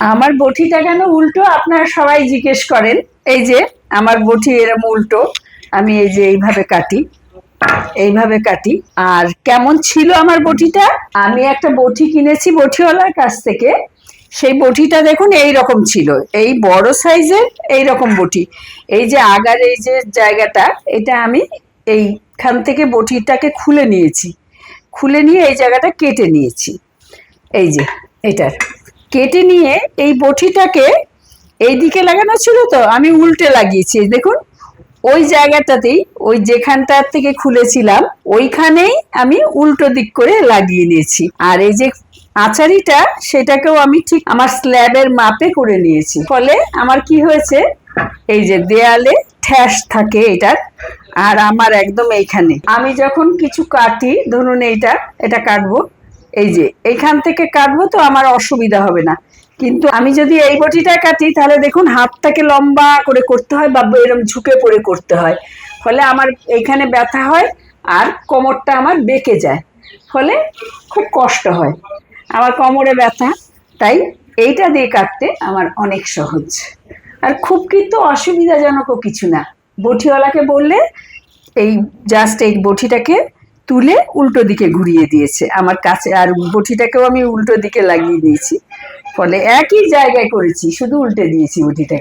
আমার বটিটা কেন উল্টো? আপনারা সবাই জিজ্ঞেস করেন। এই যে, আমার বটি এরম উল্টো। আমি এই যে এইভাবে কাটি। এইভাবে কাটি। আর কেমন ছিল আমার বটিটা আমি একটা বটি কিনেছি বটিওয়ালার কাছ থেকে। সেই বটিটা দেখুন এই রকম ছিল। এই বড় সাইজের এই রকম বটি এই যে আগার এই যে জায়গাটা, এটা আমি এইখান থেকে বটিটাকে খুলে নিয়েছি। খুলে নিয়ে এই জায়গাটা কেটে নিয়েছি। এই যে, এটার। কেটে নিয়ে এই বটিটাকে এই দিকে লাগানো ছিল তো, আমি উল্টে লাগিয়েছি দেখুন। ওই জায়গাটাতেই, ওই যেখানটার থেকে খুলেছিলাম, ওইখানেই আমি উল্টো দিক করে লাগিয়ে নিয়েছি। আর এই যে আচারিটা সেটাকেও আমি ঠিক আমার স্ল্যাবের মাপে করে নিয়েছি। ফলে আমার কি হয়েছে, এই যে দেয়ালে ঠ্যাস থাকে এটার, আর আমার একদম এইখানে। আমি যখন কিছু কাটি, ধরুন এইটা, এটা কাটবো এই যে এইখান থেকে কাটবো তো আমার অসুবিধা হবে না। কিন্তু আমি যদি এই বটিটা কাটি, তাহলে দেখুন হাতটাকে লম্বা করে করতে হয় বা এরকম ঝুঁকে পড়ে করতে হয়। ফলে আমার এইখানে ব্যথা হয় আর কোমরটা আমার বেঁকে যায়। ফলে খুব কষ্ট হয়। আমার কোমরে ব্যথা, তাই এইটা দিয়ে কাটতে আমার অনেক সহজ। আর খুব কিন্তু অসুবিধাজনকও কিছু না। বটিওয়ালাকে বললে এই জাস্ট এই বটিটাকে তুলে উল্টো দিকে ঘুরিয়ে দিয়েছে। আমার কাছে আর বটিটাকেও আমি উল্টো দিকে লাগিয়ে দিয়েছি। ফলে একই জায়গায় করেছি, শুধু উল্টে দিয়েছি বটিটাকে।